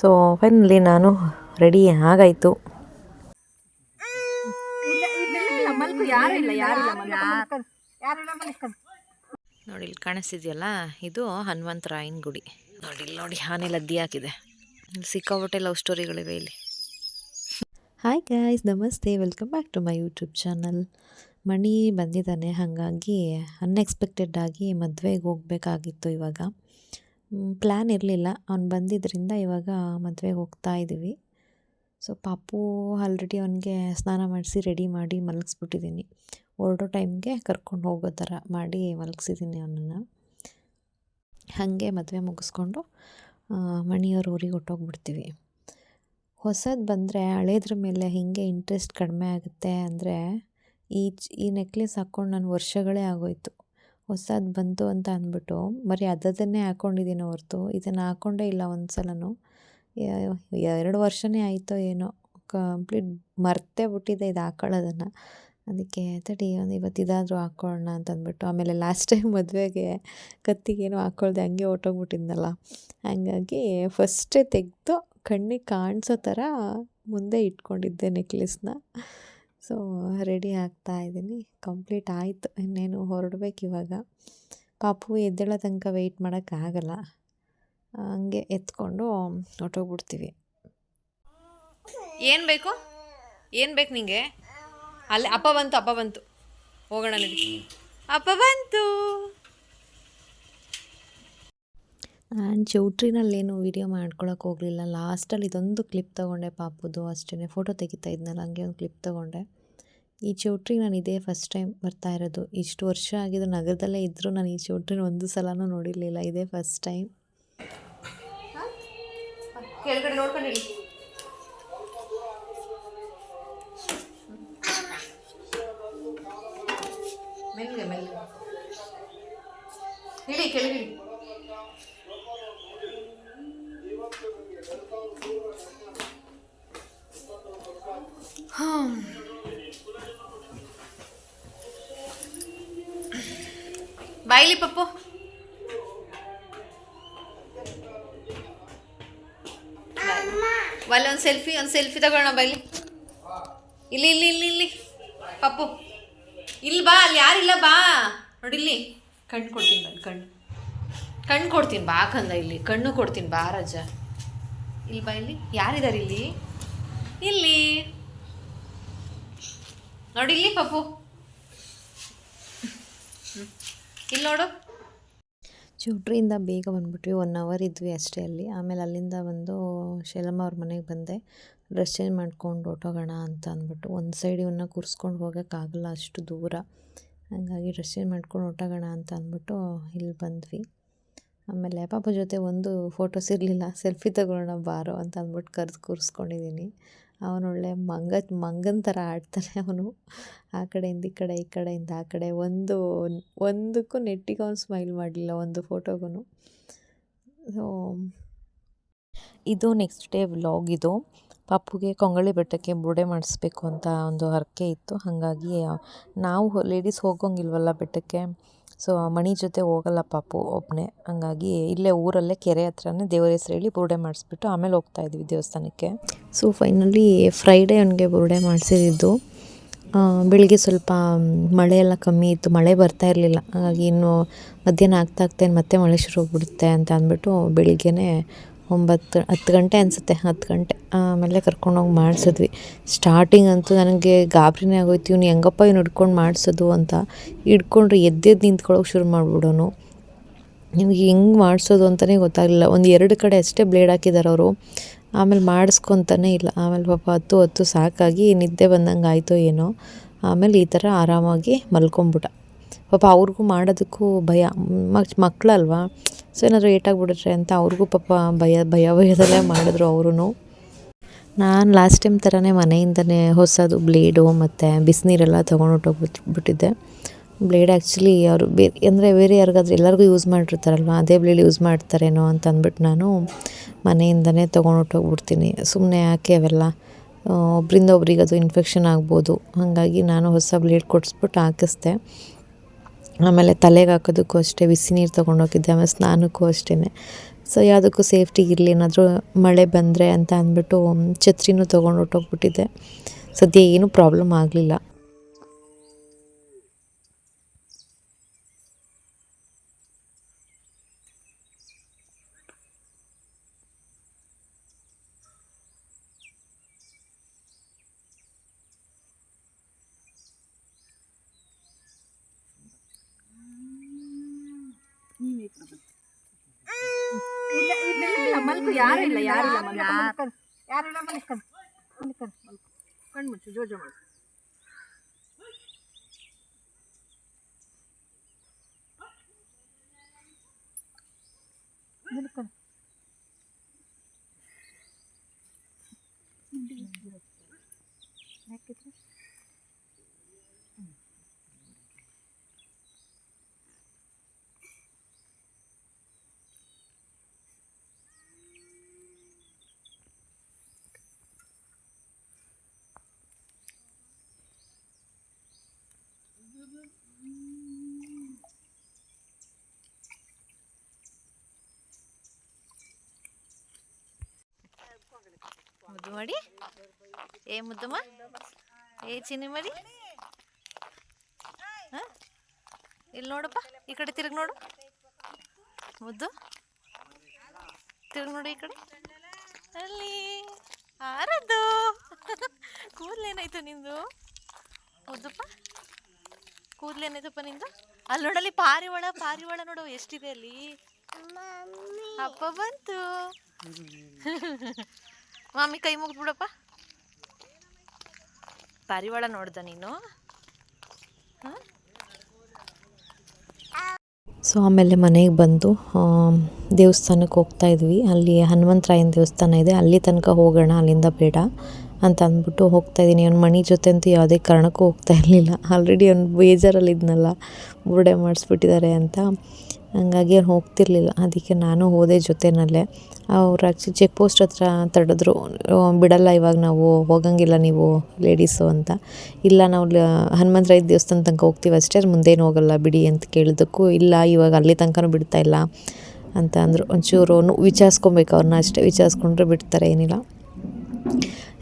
So finally ನಾನು ready ಆಗಾಯಿತು. ನೋಡಿ ಇಲ್ಲಿ ಕಾಣಿಸ್ತಿದೆಯಲ್ಲ ಇದು ಹನುಮಂತ ಹನುಮಂತರಾಯನ ಗುಡಿ. ನೋಡಿ ಇಲ್ಲಿ ನೋಡಿ ಆನೆ ಲದ್ದಿ ಹಾಕಿದೆ. ಇಲ್ಲಿ ಸಿಕ್ಕಾಪಟ್ಟೆ ಲವ್ ಸ್ಟೋರಿಗಳಿವೆ ಇಲ್ಲಿ. ಹಾಯ್ ಗಾಯ್ಸ್ ನಮಸ್ತೆ. Welcome back to my YouTube channel Mani ಬಂದಿದ್ದಾನೆ ಹಾಗಾಗಿ ಅನ್ಎಕ್ಸ್ಪೆಕ್ಟೆಡ್ ಆಗಿ ಮದುವೆಗೆ ಹೋಗಬೇಕಾಗಿತ್ತು ಇವಾಗ. ಪ್ಲ್ಯಾನ್ ಇರಲಿಲ್ಲ. ಅವ್ನು ಬಂದಿದ್ದರಿಂದ ಇವಾಗ ಮದುವೆಗೆ ಹೋಗ್ತಾ ಇದ್ದೀವಿ ಸೊ ಪಾಪು ಆಲ್ರೆಡಿ ಅವನಿಗೆ ಸ್ನಾನ ಮಾಡಿಸಿ ರೆಡಿ ಮಾಡಿ ಮಲಗಿಸ್ಬಿಟ್ಟಿದ್ದೀನಿ ಹೊರಡೋ ಟೈಮ್ಗೆ ಕರ್ಕೊಂಡು ಹೋಗೋ ಥರ ಮಾಡಿ ಮಲಗಿಸಿದ್ದೀನಿ ಅವನನ್ನು. ಹಾಗೆ ಮದುವೆ ಮುಗಿಸ್ಕೊಂಡು ಮಣಿಯವ್ರ ಊರಿಗೆ ಹೊಟ್ಟೋಗ್ಬಿಡ್ತೀವಿ ಹೊಸದು ಬಂದರೆ ಹಳೇದ್ರ ಮೇಲೆ ಹೀಗೆ ಇಂಟ್ರೆಸ್ಟ್ ಕಡಿಮೆ ಆಗುತ್ತೆ ಅಂದರೆ ಈ ಈ ನೆಕ್ಲೆಸ್ ಹಾಕ್ಕೊಂಡು ನಾನು ವರ್ಷಗಳೇ ಆಗೋಯ್ತು. ಹೊಸದು ಬಂತು ಅಂತ ಅಂದ್ಬಿಟ್ಟು ಬರೀ ಅದನ್ನೇ ಹಾಕ್ಕೊಂಡಿದ್ದೀನಿ ಹೊರತು. ಇದನ್ನು ಹಾಕ್ಕೊಂಡೇ ಇಲ್ಲ ಒಂದು ಸಲನೂ ಎರಡು ವರ್ಷನೇ ಆಯಿತೋ ಏನೋ. ಕಂಪ್ಲೀಟ್ ಮರ್ತೇ ಬಿಟ್ಟಿದೆ ಇದು ಹಾಕ್ಕೊಳ್ಳೋದನ್ನು ಅದಕ್ಕೆ ತಡಿ ಒಂದು ಇವತ್ತು ಇದಾದರೂ ಹಾಕ್ಕೊಳ್ಳೋಣ ಅಂತ ಅಂದ್ಬಿಟ್ಟು. ಆಮೇಲೆ ಲಾಸ್ಟ್ ಟೈಮ್ ಮದುವೆಗೆ ಕತ್ತಿಗೇನು ಹಾಕ್ಕೊಳ್ದೆ ಹಂಗೆ ಹೊಟ್ಟೋಗ್ಬಿಟ್ಟಿದ್ನಲ್ಲ ಹಾಗಾಗಿ ಫಸ್ಟೇ ತೆಗೆದು ಕಣ್ಣಿಗೆ ಕಾಣಿಸೋ ಥರ ಮುಂದೆ ಇಟ್ಕೊಂಡಿದ್ದೆ ನೆಕ್ಲೆಸ್ನ ಸೊ ರೆಡಿ ಆಗ್ತಾ ಇದ್ದೀನಿ. ಕಂಪ್ಲೀಟ್ ಆಯಿತು. ಇನ್ನೇನು ಹೊರಡ್ಬೇಕು ಇವಾಗ. ಪಾಪು ಎದ್ದೇಳೋ ತನಕ ವೆಯ್ಟ್ ಮಾಡೋಕ್ಕಾಗಲ್ಲ ಹಂಗೆ ಎತ್ಕೊಂಡು ಹೊಟ್ಟೋಗ್ಬಿಡ್ತೀವಿ ಏನು ಬೇಕು? ಏನು ಬೇಕು ನಿಂಗೆ? ಅಲ್ಲಿ, ಅಪ್ಪ ಬಂತು ಅಪ್ಪ ಬಂತು. ಹೋಗೋಣ ನಡಿ ಅಪ್ಪ ಬಂತು. ನಾನು ಚೌಟ್ರಿನಲ್ಲೇನು ವೀಡಿಯೋ ಮಾಡ್ಕೊಳಕ್ಕೆ ಹೋಗಲಿಲ್ಲ. ಲಾಸ್ಟಲ್ಲಿ ಇದೊಂದು ಕ್ಲಿಪ್ ತೊಗೊಂಡೆ ಪಾಪುದು. ಅಷ್ಟೇ ಫೋಟೋ ತೆಗಿತಾ ಇದ್ನಲ್ಲ, ಹಂಗೆ ಒಂದು ಕ್ಲಿಪ್ ತೊಗೊಂಡೆ. ಈ ಚೌಟ್ರಿಗೆ ನಾನು ಇದೇ ಫಸ್ಟ್ ಟೈಮ್ ಬರ್ತಾ ಇರೋದು. ಇಷ್ಟು ವರ್ಷ ಆಗಿದ್ದು ನಗರದಲ್ಲೇ ಇದ್ದರೂ ನಾನು ಈ ಚೌಟ್ರಿನ ಒಂದು ಸಲನೂ ನೋಡಿರಲಿಲ್ಲ. ಇದೇ ಫಸ್ಟ್ ಟೈಮ್ ಕೆಳಗಡೆ ನೋಡ್ಕೊಂಡು ಹೇಳಿ ಮೆಲ್ಗೆ ಮೆಲ್ಗೆ. ಇಳಿ ಕೆಳಗಿಳಿ ಬಾಯ್ಲಿ ಪಪ್ಪು. ಬಲ್ಲಿ ಒಂದು ಸೆಲ್ಫಿ ಒಂದು ಸೆಲ್ಫಿ ತಗೊಳ್ಳೋಣ ಬೈಲಿ ಇಲ್ಲಿ ಇಲ್ಲಿ ಇಲ್ಲಿ ಇಲ್ಲಿ. ಪಪ್ಪು. ಇಲ್ಲಿ ಬಾ ಅಲ್ಲಿ ಯಾರಿಲ್ಲ ಬಾ. ನೋಡಿ ಇಲ್ಲಿ. ಕಣ್ಣು ಕೊಡ್ತೀನಿ ಬನ್ ಕಣ್ಣು. ಕಣ್ಣು ಕೊಡ್ತೀನಿ ಬಾ ಕಂದ ಇಲ್ಲಿ. ಕಣ್ಣು ಕೊಡ್ತೀನಿ ಬಾ ರಜ. ಇಲ್ಲಿ ಬಾ ಇಲ್ಲಿ. ಯಾರಿದ್ದಾರೆ ಇಲ್ಲಿ? ಇಲ್ಲಿ. ನೋಡಿ ಇಲ್ಲಿ ಪಪ್ಪು. ಇಲ್ಲಿ ನೋಡು. ಚೌಟ್ರಿಯಿಂದ ಬೇಗ ಬಂದ್ಬಿಟ್ವಿ ಒನ್ ಅವರ್ ಇದ್ವಿ ಅಷ್ಟೇ ಅಲ್ಲಿ. ಆಮೇಲೆ ಅಲ್ಲಿಂದ ಬಂದು ಶೈಲಮ್ಮ ಅವ್ರ ಮನೆಗೆ ಬಂದೆ. ಡ್ರೆಸ್ ಚೇಂಜ್ ಮಾಡ್ಕೊಂಡು ಹೊಟ್ಟೋಗೋಣ ಅಂತ ಅಂದ್ಬಿಟ್ಟು ಒಂದು ಸೈಡ್ ಇವನ್ನ ಕೂರಿಸ್ಕೊಂಡು ಹೋಗೋಕ್ಕಾಗಲ್ಲ ಅಷ್ಟು ದೂರ. ಹಾಗಾಗಿ ಡ್ರೆಸ್ ಚೇಂಜ್ ಮಾಡ್ಕೊಂಡು ಹೊಟ್ಟೋಗೋಣ ಅಂತ ಅಂದ್ಬಿಟ್ಟು ಇಲ್ಲಿ ಬಂದ್ವಿ. ಆಮೇಲೆ ಪಾಪ ಜೊತೆ ಒಂದು ಫೋಟೋಸ್ ಇರಲಿಲ್ಲ ಸೆಲ್ಫಿ ತಗೊಳ್ಳೋಣ ಬಾರೋ ಅಂತ ಅಂದ್ಬಿಟ್ಟು ಕರೆದು ಕೂರಿಸ್ಕೊಂಡಿದ್ದೀನಿ ಅವನು ಒಳ್ಳೆ ಮಂಗ, ಮಂಗನ ಥರ ಆಡ್ತಾನೆ ಅವನು. ಆ ಕಡೆಯಿಂದ ಈ ಕಡೆ, ಈ ಕಡೆಯಿಂದ ಆ ಕಡೆ. ಒಂದು, ಒಂದಕ್ಕೂ ನೆಟ್ಟಿಗೆ ಅವನು ಸ್ಮೈಲ್ ಮಾಡಲಿಲ್ಲ, ಒಂದು ಫೋಟೋಗೂ ಸೊ ಇದು ನೆಕ್ಸ್ಟ್ ಡೇ ವ್ಲಾಗ್ ಇದು. ಪಾಪುಗೆ ಕೊಂಗಳಿ ಬೆಟ್ಟಕ್ಕೆ ಬುರುಡೆ ಮಾಡಿಸ್ಬೇಕು ಅಂತ ಒಂದು ಹರಕೆ ಇತ್ತು. ಹಾಗಾಗಿ ನಾವು ಲೇಡೀಸ್ ಹೋಗೋಂಗಿಲ್ವಲ್ಲ ಬೆಟ್ಟಕ್ಕೆ? ಸೊ ಮಣಿ ಜೊತೆ ಹೋಗಲ್ಲ ಪಾಪು ಒಬ್ಬನೇ ಹಂಗಾಗಿ ಇಲ್ಲೇ ಊರಲ್ಲೇ ಕೆರೆ ಹತ್ರನೇ ದೇವರ ಹೆಸ್ರು ಹೇಳಿ ಬುರುಡೆ ಮಾಡಿಸ್ಬಿಟ್ಟು ಆಮೇಲೆ ಹೋಗ್ತಾ ಇದ್ವಿ ದೇವಸ್ಥಾನಕ್ಕೆ. ಸೊ ಫೈನಲಿ ಫ್ರೈಡೇ ಅವನಿಗೆ ಬುರುಡೆ ಮಾಡಿಸಿದ್ದು. ಬೆಳಿಗ್ಗೆ ಸ್ವಲ್ಪ ಮಳೆ ಎಲ್ಲ ಕಮ್ಮಿ ಇತ್ತು. ಮಳೆ ಬರ್ತಾ ಇರಲಿಲ್ಲ. ಹಾಗಾಗಿ ಇನ್ನು ಮಧ್ಯಾಹ್ನ ಆಗ್ತಾ ಆಗ್ತಾ ಇನ್ನು ಮತ್ತೆ ಮಳೆ ಶುರು ಹೋಗ್ಬಿಡುತ್ತೆ ಅಂತ ಅಂದ್ಬಿಟ್ಟು ಬೆಳಿಗ್ಗೆನೇ ಒಂಬತ್ತು, ಹತ್ತು ಗಂಟೆ ಅನಿಸುತ್ತೆ, ಹತ್ತು ಗಂಟೆ. ಆಮೇಲೆ ಕರ್ಕೊಂಡೋಗಿ ಮಾಡಿಸಿದ್ವಿ. ಸ್ಟಾರ್ಟಿಂಗ್ ಅಂತೂ ನನಗೆ ಗಾಬರಿನೇ ಆಗೋಯ್ತು. ಇವ್ನು ಹೆಂಗಪ್ಪ ಇವ್ನು ಹಿಡ್ಕೊಂಡು ಮಾಡಿಸೋದು ಅಂತ ಹಿಡ್ಕೊಂಡ್ರೆ ಎದ್ದೆದ್ದು ನಿಂತ್ಕೊಳ್ಳೋಕೆ ಶುರು ಮಾಡಿಬಿಡೋನು. ನಿಮಗೆ ಹೆಂಗೆ ಮಾಡಿಸೋದು ಅಂತಲೇ ಗೊತ್ತಾಗಲಿಲ್ಲ. ಒಂದು ಎರಡು ಕಡೆ ಅಷ್ಟೇ ಬ್ಲೇಡ್ ಹಾಕಿದ್ದಾರೆ ಅವರು. ಆಮೇಲೆ ಮಾಡಿಸ್ಕೊತಾನೆ ಇಲ್ಲ. ಆಮೇಲೆ ಪಾಪ ಹತ್ತು ಹತ್ತು ಸಾಕಾಗಿ ನಿದ್ದೆ ಬಂದಂಗೆ ಆಯಿತೋ ಏನೋ. ಆಮೇಲೆ ಈ ಥರ ಆರಾಮಾಗಿ ಮಲ್ಕೊಂಬಿಟ್ಟ. ಪಾಪ ಅವ್ರಿಗೂ ಮಾಡೋದಕ್ಕೂ ಭಯ. ಮಕ್ ಮಕ್ಕಳಲ್ವಾ ಸೊ ಏನಾದರೂ ಏಟಾಗ್ಬಿಟ್ರೆ ಅಂತ ಅವ್ರಿಗೂ ಪಾಪ ಭಯ ಭಯ ಭಯದಲ್ಲೇ ಮಾಡಿದ್ರು ಅವರು ನಾನು ಲಾಸ್ಟ್ ಟೈಮ್ ಥರನೇ ಮನೆಯಿಂದನೇ ಹೊಸದು ಬ್ಲೇಡು ಮತ್ತು ಬಿಸಿನೀರೆಲ್ಲ ತೊಗೊಂಡು ಬಿಟ್ಟಿದ್ದೆ ಬ್ಲೇಡ್ ಆ್ಯಕ್ಚುಲಿ ಅವರು ಬೇರೆ ಅಂದರೆ ಬೇರೆ ಯಾರಿಗಾದ್ರೂ ಎಲ್ಲರಿಗೂ ಯೂಸ್ ಮಾಡಿರ್ತಾರಲ್ವ? ಅದೇ ಬ್ಲೇಡ್ ಯೂಸ್ ಮಾಡ್ತಾರೇನೋ ಅಂತ ಅಂದ್ಬಿಟ್ಟು ನಾನು ಮನೆಯಿಂದನೇ ತೊಗೊಂಡು ಹೊಟ್ಟೋಗ್ಬಿಡ್ತೀನಿ ಸುಮ್ಮನೆ ಯಾಕೆ ಅವೆಲ್ಲ? ಒಬ್ಬರಿಂದ ಒಬ್ರಿಗೆ ಅದು ಇನ್ಫೆಕ್ಷನ್ ಆಗ್ಬೋದು. ಹಾಗಾಗಿ ನಾನು ಹೊಸ ಬ್ಲೇಡ್ ಕೊಡಿಸ್ಬಿಟ್ಟು ಹಾಕಿಸ್ದೆ. ಆಮೇಲೆ ತಲೆಗೆ ಹಾಕೋದಕ್ಕೂ ಅಷ್ಟೇ, ಬಿಸಿ ನೀರು ತೊಗೊಂಡೋಗಿದ್ದೆ, ಆಮೇಲೆ ಸ್ನಾನಕ್ಕೂ ಅಷ್ಟೇ ಸೊ ಯಾವುದಕ್ಕೂ ಸೇಫ್ಟಿ ಇರಲಿ, ಏನಾದರೂ ಮಳೆ ಬಂದರೆ ಅಂತ ಅಂದ್ಬಿಟ್ಟು, ಛತ್ರಿನೂ ತೊಗೊಂಡು ಹೊಟ್ಟೋಗ್ಬಿಟ್ಟಿದ್ದೆ ಸದ್ಯ ಏನೂ ಪ್ರಾಬ್ಲಮ್ ಆಗಲಿಲ್ಲ ಇಲ್ಲ ಇಲ್ಲ ಇಲ್ಲ ಮಲ್ಕು ಯಾರು ಇಲ್ಲ ಯಾರು ಇಲ್ಲ ಮಲ್ಕು ಯಾರು ಇಲ್ಲ ಮಲ್ಕೊಂಡು ಮಲ್ಕೊಂಡು ಮಲ್ಕು ಕಣ್ಣು ಮುಚ್ಚು ಜೋಜೋ ಮಾಡು. ಮಲ್ಕೊಂಡು ಯಾಕಿದ್ರೆ ಏ ಮುದ್ದಮ್ಮ ಏ ಚಿನ್ನಿ ಮಾಡಿ ಹಾಂ? ಇಲ್ಲಿ ನೋಡಪ್ಪ ಈ ಕಡೆ ತಿರುಗಿ ನೋಡು. ಮುದ್ದು ತಿರುಗಿ ನೋಡು ಈ ಕಡೆ. ಅಲ್ಲಿ ಆರದ್ದು ಕೂದಲೇನಾಯ್ತು ನಿಂದು? ಮುದ್ದಪ್ಪ ಕೂದಲೇನಾಯ್ತಪ್ಪ ನಿಂದು? ಅಲ್ಲಿ ನೋಡಲ್ಲಿ ಪಾರಿವಾಳ ಪಾರಿವಾಳ ನೋಡು ಎಷ್ಟಿದೆ ಅಲ್ಲಿ? ಅಪ್ಪ ಬಂತು. ಮಾಮಿ ಕೈ ಮುಗಿದ್ಬಿಡಪ್ಪ. ಪಾರಿವಾಳ ನೋಡ್ದ ನೀನು? ಸೊ ಆಮೇಲೆ ಮನೆಗೆ ಬಂದು ದೇವಸ್ಥಾನಕ್ಕೆ ಹೋಗ್ತಾ ಇದ್ವಿ. ಅಲ್ಲಿ ಹನುಮಂತರಾಯನ ದೇವಸ್ಥಾನ ಇದೆ. ಅಲ್ಲಿ ತನಕ ಹೋಗೋಣ ಅಲ್ಲಿಂದ ಬೇಡ ಅಂತ ಅಂದ್ಬಿಟ್ಟು ಹೋಗ್ತಾ ಇದ್ದೀನಿ. ಅವ್ನ ಮಣಿ ಜೊತೆ ಅಂತೂ ಯಾವುದೇ ಕಾರಣಕ್ಕೂ ಹೋಗ್ತಾ ಇರಲಿಲ್ಲ. ಆಲ್ರೆಡಿ ಅವ್ನು ಬೇಜಾರಲ್ಲಿದ್ನಲ್ಲ. ಬುರುಡೆ ಮಾಡಿಸ್ಬಿಟ್ಟಿದ್ದಾರೆ ಅಂತ. ಹಂಗಾಗಿ ಅವ್ನು ಹೋಗ್ತಿರ್ಲಿಲ್ಲ. ಅದಕ್ಕೆ ನಾನು ಹೋದೆ ಜೊತೆನಲ್ಲೇ. ಅವ್ರು ಆ್ಯಕ್ಚುಲಿ ಚೆಕ್ ಪೋಸ್ಟ್ ಹತ್ರ ತಡೆದ್ರು ಬಿಡಲ್ಲ ಇವಾಗ ನಾವು, ಹೋಗಂಗಿಲ್ಲ ನೀವು ಲೇಡೀಸು ಅಂತ. ಇಲ್ಲ, ನಾವು ಹನುಮಂತರಾಯ ದೇವಸ್ಥಾನ ತನಕ ಹೋಗ್ತೀವಿ ಅಷ್ಟೇ ಮುಂದೇನು ಹೋಗಲ್ಲ, ಬಿಡಿ ಅಂತ ಕೇಳಿದ್ದಕ್ಕೂ ಇಲ್ಲ, ಇವಾಗ ಅಲ್ಲಿ ತನಕನೂ ಬಿಡ್ತಾ ಇಲ್ಲ ಅಂತ ಅಂದರು. ಒಂಚೂರು ವಿಚಾರಿಸ್ಕೊಬೇಕು ಅವ್ರನ್ನ ಅಷ್ಟೇ, ವಿಚಾರಿಸ್ಕೊಂಡ್ರೆ ಬಿಡ್ತಾರೆ, ಏನಿಲ್ಲ.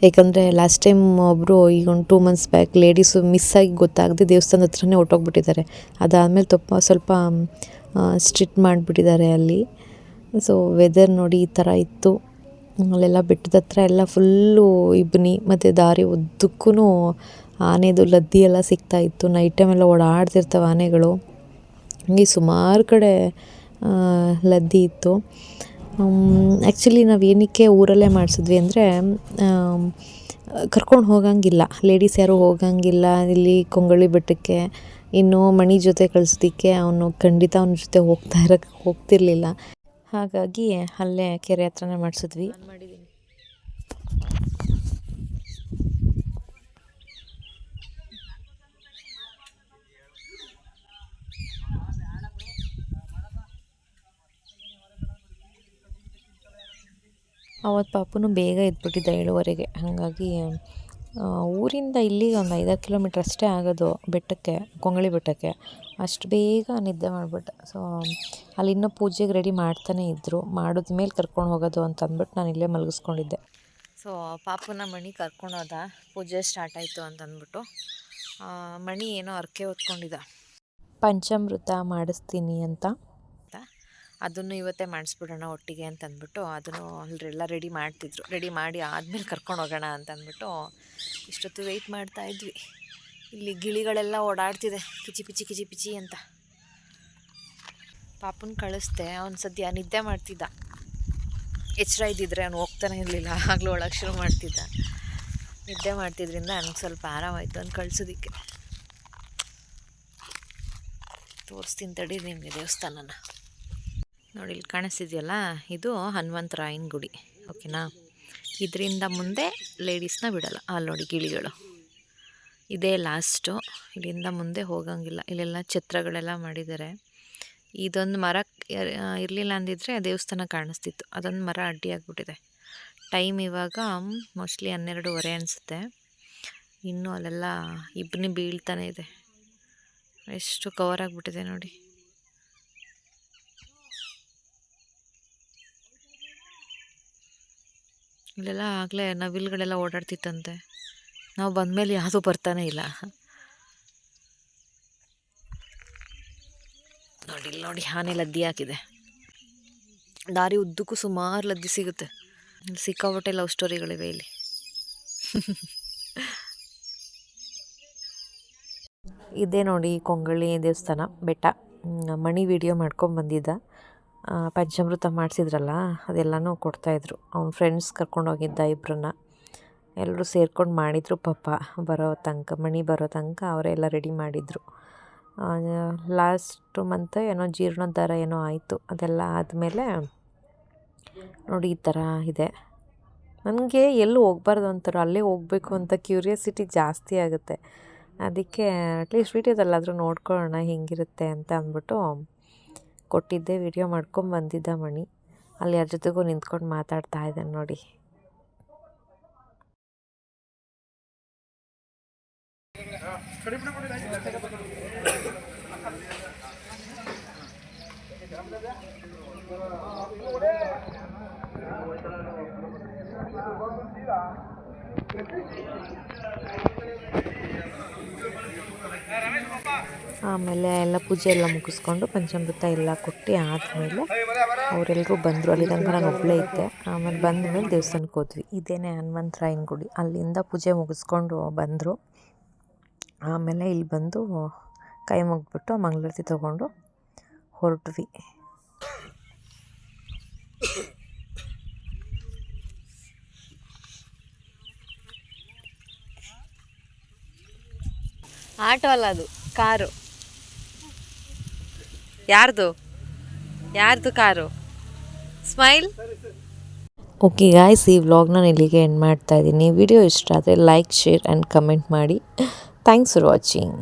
ಯಾಕಂದರೆ ಲಾಸ್ಟ್ ಟೈಮ್ ಒಬ್ಬರು ಈಗ ಒಂದು two months back ladies miss ಆಗಿ ಗೊತ್ತಾಗದೆ ದೇವಸ್ಥಾನದ ಹತ್ರನೇ ಹೊರ್ಟೋಗ್ಬಿಟ್ಟಿದ್ದಾರೆ. ಅದಾದಮೇಲೆ ತಪ್ಪ ಸ್ವಲ್ಪ ಸ್ಟ್ರಿಕ್ಟ್ ಮಾಡಿಬಿಟ್ಟಿದ್ದಾರೆ ಅಲ್ಲಿ. ಸೊ ವೆದರ್ ನೋಡಿ ಈ ಥರ ಇತ್ತು. ಅಲ್ಲೆಲ್ಲ ಬೆಟ್ಟದ ಹತ್ರ ಎಲ್ಲ ಫುಲ್ಲು ಇಬ್ಬನಿ ಮತ್ತು ದಾರಿ ಉದ್ದಕ್ಕೂ ಆನೆದು ಲದ್ದಿ ಎಲ್ಲ ಸಿಗ್ತಾ ಇತ್ತು. ನೈಟ್ ಟೈಮೆಲ್ಲ ಓಡಾಡ್ತಿರ್ತವೆ ಆನೆಗಳು. ಹಂಗೆ ಸುಮಾರು ಕಡೆ ಲದ್ದಿ ಇತ್ತು. ಆ್ಯಕ್ಚುಲಿ ನಾವು ಏನಕ್ಕೆ ಊರಲ್ಲೇ ಮಾಡಿಸಿದ್ವಿ ಅಂದರೆ ಕರ್ಕೊಂಡು ಹೋಗಂಗಿಲ್ಲ. ಲೇಡೀಸ್ ಯಾರು ಹೋಗಂಗಿಲ್ಲ. ಇಲ್ಲಿ ಕೊಂಗಳಿ ಬೆಟ್ಟಕ್ಕೆ, ಇನ್ನು ಮಣಿ ಜೊತೆ ಕಳಿಸೋದಕ್ಕೆ ಅವನು ಖಂಡಿತ ಅವನ ಜೊತೆ ಹೋಗ್ತಾ ಇರೋಕ್ಕೆ ಹೋಗ್ತಿರ್ಲಿಲ್ಲ. ಹಾಗಾಗಿ ಅಲ್ಲೇ ಕೆರೆ ಹತ್ರನೇ ಮಾಡಿಸಿದ್ವಿ. ಅವತ್ತು ಪಾಪುನು ಬೇಗ ಎದ್ಬಿಟ್ಟಿದ್ದ ಏಳುವರೆಗೆ. ಹಾಗಾಗಿ ಊರಿಂದ ಇಲ್ಲಿಗೆ ಒಂದು ಐದಾರು ಕಿಲೋಮೀಟ್ರ್ ಅಷ್ಟೇ ಆಗೋದು ಬೆಟ್ಟಕ್ಕೆ ಕೊಂಗಳಿ ಬೆಟ್ಟಕ್ಕೆ. ಅಷ್ಟು ಬೇಗ ನಿದ್ದೆ ಮಾಡಿಬಿಟ್ಟ. ಸೊ ಅಲ್ಲಿ ಇನ್ನೂ ಪೂಜೆಗೆ ರೆಡಿ ಮಾಡ್ತಾನೆ ಇದ್ದರು ಮಾಡಿದ್ಮೇಲೆ ಕರ್ಕೊಂಡು ಹೋಗೋದು ಅಂತ ಅಂದ್ಬಿಟ್ಟು ನಾನು ಇಲ್ಲೇ ಮಲಗಿಸ್ಕೊಂಡಿದ್ದೆ. ಸೊ ಪಾಪುನ ಮಣಿ ಕರ್ಕೊಂಡು ಹೋದ. ಪೂಜೆ ಸ್ಟಾರ್ಟ್ ಆಯಿತು ಅಂತಂದ್ಬಿಟ್ಟು ಮಣಿ ಏನೋ ಅರ್ಕೆ ಹೊತ್ಕೊಂಡಿದ್ದ ಪಂಚಾಮೃತ ಮಾಡಿಸ್ತೀನಿ ಅಂತ. ಅದನ್ನು ಇವತ್ತೇ ಮಾಡಿಸ್ಬಿಡೋಣ ಒಟ್ಟಿಗೆ ಅಂತ ಅಂದ್ಬಿಟ್ಟು ಅದನ್ನು ಅಲ್ಲೆಲ್ಲ ರೆಡಿ ಮಾಡ್ತಿದ್ರು. ರೆಡಿ ಮಾಡಿ ಆದಮೇಲೆ ಕರ್ಕೊಂಡು ಹೋಗೋಣ ಅಂತ ಅಂದ್ಬಿಟ್ಟು ಇಷ್ಟೊತ್ತು ವೆಯ್ಟ್ ಮಾಡ್ತಾ ಇದ್ವಿ. ಇಲ್ಲಿ ಗಿಳಿಗಳೆಲ್ಲ ಓಡಾಡ್ತಿದೆ. ಕಿಚಿ ಪಿಚಿ ಕಿಚಿ ಪಿಚಿ ಅಂತ. ಪಾಪನ ಕಳಿಸ್ದೆ. ಅವ್ನು ಸದ್ಯ ನಿದ್ದೆ ಮಾಡ್ತಿದ್ದ. ಎಚ್ಚರ ಇದ್ದಿದ್ರೆ ಅವ್ನು ಹೋಗ್ತಾನೆ ಇರಲಿಲ್ಲ. ಆಗಲೂ ಒಳಗೆ ಶುರು ಮಾಡ್ತಿದ್ದ. ನಿದ್ದೆ ಮಾಡ್ತಿದ್ರಿಂದ ನನಗೆ ಸ್ವಲ್ಪ ಆರಾಮಾಯಿತು ಅವ್ನು ಕಳಿಸೋದಕ್ಕೆ. ತೋರಿಸ್ತೀನಿ ತಡೀರಿ ನಿಮಗೆ ದೇವಸ್ಥಾನನ. ನೋಡಿ, ಇಲ್ಲಿ ಕಾಣಿಸ್ತಿದೆಯಲ್ಲ? ಇದು ಹನುಮಂತರಾಯನ ಗುಡಿ, ಓಕೆನಾ? ಇದರಿಂದ ಮುಂದೆ ಲೇಡೀಸ್ನ ಬಿಡಲ್ಲ, ಅಲ್ಲಿ ನೋಡಿ ಗಿಳಿಗಳು. ಇದೇ ಲಾಸ್ಟು ಇಲ್ಲಿಂದ ಮುಂದೆ ಹೋಗಂಗಿಲ್ಲ. ಇಲ್ಲೆಲ್ಲ ಛತ್ರಗಳೆಲ್ಲ ಮಾಡಿದ್ದಾರೆ. ಇದೊಂದು ಮರ ಇರಲಿಲ್ಲ ಅಂದಿದ್ರೆ ದೇವಸ್ಥಾನ ಕಾಣಿಸ್ತಿತ್ತು. ಅದೊಂದು ಮರ ಅಡ್ಡಿ ಆಗಿಬಿಟ್ಟಿದೆ. ಟೈಮ್ ಇವಾಗ ಮೋಸ್ಟ್ಲಿ ಹನ್ನೆರಡೂವರೆ ಅನಿಸುತ್ತೆ. ಇನ್ನೂ ಅಲ್ಲೆಲ್ಲ ಇಬ್ಬನಿ ಬೀಳ್ತಾನೆ ಇದೆ. ಎಷ್ಟು ಕವರ್ ಆಗಿಬಿಟ್ಟಿದೆ ನೋಡಿ. ಇಲ್ಲೆಲ್ಲ ಆಗಲೇ ನವಿಲುಗಳೆಲ್ಲ ಓಡಾಡ್ತಿತ್ತಂತೆ. ನಾವು ಬಂದಮೇಲೆ ಯಾವುದೂ ಬರ್ತಾನೆ ಇಲ್ಲ. ನೋಡಿ, ಇಲ್ಲಿ ನೋಡಿ ಆನೆ ಲದ್ದಿ ಹಾಕಿದೆ. ದಾರಿ ಉದ್ದಕ್ಕೂ ಸುಮಾರು ಲದ್ದಿ ಸಿಗುತ್ತೆ. ಸಿಕ್ಕಾಪಟ್ಟೆ ಲವ್ ಸ್ಟೋರಿಗಳಿವೆ ಇಲ್ಲಿ. ಇದೇ ನೋಡಿ ಕೊಂಗಳಿ ದೇವಸ್ಥಾನ ಬೆಟ್ಟ. ಮಣಿ ವಿಡಿಯೋ ಮಾಡ್ಕೊಂಡು ಬಂದಿದ್ದ. ಪಂಚಾಮೃತ ಮಾಡಿಸಿದ್ರಲ್ಲ, ಅದೆಲ್ಲನೂ ಕೊಡ್ತಾಯಿದ್ರು ಅವ್ನ ಫ್ರೆಂಡ್ಸ್ ಕರ್ಕೊಂಡೋಗಿದ್ದ ಇಬ್ಬರನ್ನ ಎಲ್ಲರೂ ಸೇರ್ಕೊಂಡು ಮಾಡಿದರು ಪಾಪ. ಬರೋ ತನಕ, ಮಣಿ ಬರೋ ತನಕ ಅವರೆಲ್ಲ ರೆಡಿ ಮಾಡಿದರು. ಲಾಸ್ಟ್ ಮಂತ್ ಏನೋ ಜೀರ್ಣೋದ್ಧಾರ ಏನೋ ಆಯಿತು. ಅದೆಲ್ಲ ಆದಮೇಲೆ ನೋಡಿ ಈ ಥರ ಇದೆ. ನನಗೆ ಎಲ್ಲೂ ಹೋಗ್ಬಾರ್ದು ಅಂತಾರೋ ಅಲ್ಲೇ ಹೋಗಬೇಕು ಅಂತ ಕ್ಯೂರಿಯಾಸಿಟಿ ಜಾಸ್ತಿ ಆಗುತ್ತೆ. ಅದಕ್ಕೆ ಅಟ್ಲೀಸ್ಟ್ ವೀಡಿಯೋದಲ್ಲಾದರೂ ನೋಡ್ಕೊಳ್ಳೋಣ ಹೆಂಗಿರುತ್ತೆ ಅಂತ ಅಂದ್ಬಿಟ್ಟು ಕೊಟ್ಟಿದ್ದೆ ವಿಡಿಯೋ ಮಾಡ್ಕೊಂಡು ಬಂದಿದ್ದ ಮಣಿ. ಅಲ್ಲಿ ಯಾರ ಜೊತೆಗೂ ನಿಂತ್ಕೊಂಡು ಮಾತಾಡ್ತಾ ಇದ್ದಾನೆ ನೋಡಿ. ಆಮೇಲೆ ಎಲ್ಲ ಪೂಜೆ ಎಲ್ಲ ಮುಗಿಸ್ಕೊಂಡು ಪಂಚಾಮೃತ ಎಲ್ಲ ಕೊಟ್ಟು ಆದಮೇಲೆ ಅವರೆಲ್ಲರೂ ಬಂದರು. ಅಲ್ಲಿ ತನಕ ನಾನು ಒಬ್ಬಳೇ ಇದ್ದೆ. ಆಮೇಲೆ ಬಂದ ಮೇಲೆ ದೇವಸ್ಥಾನಕ್ಕೆ ಹೋದ್ವಿ. ಇದೇನೆ ಹನುಮಂತರಾಯನ ಗುಡಿ. ಅಲ್ಲಿಂದ ಪೂಜೆ ಮುಗಿಸ್ಕೊಂಡು ಬಂದರು. ಆಮೇಲೆ ಇಲ್ಲಿ ಬಂದು ಕೈ ಮುಗಿದ್ಬಿಟ್ಟು ಮಂಗಳಾರತಿ ತೊಗೊಂಡು ಹೊರಟ್ವಿ. ಆಟೋ ಅಲ್ಲ ಅದು, ಕಾರು. ಯಾರ್ದು? ಯಾರ್ದು ಕಾರು? ಸ್ಮೈಲ್? ಓಕೆ ಗಾಯ್ಸ್ ಈ ವ್ಲಾಗ್ನ ನಾನು ಇಲ್ಲಿಗೆ ಎಂಡ್ ಮಾಡ್ತಾ ಇದ್ದೀನಿ. ವಿಡಿಯೋ ಇಷ್ಟ ಆದರೆ ಲೈಕ್ ಶೇರ್ ಆ್ಯಂಡ್ ಕಮೆಂಟ್ ಮಾಡಿ. Thanks for watching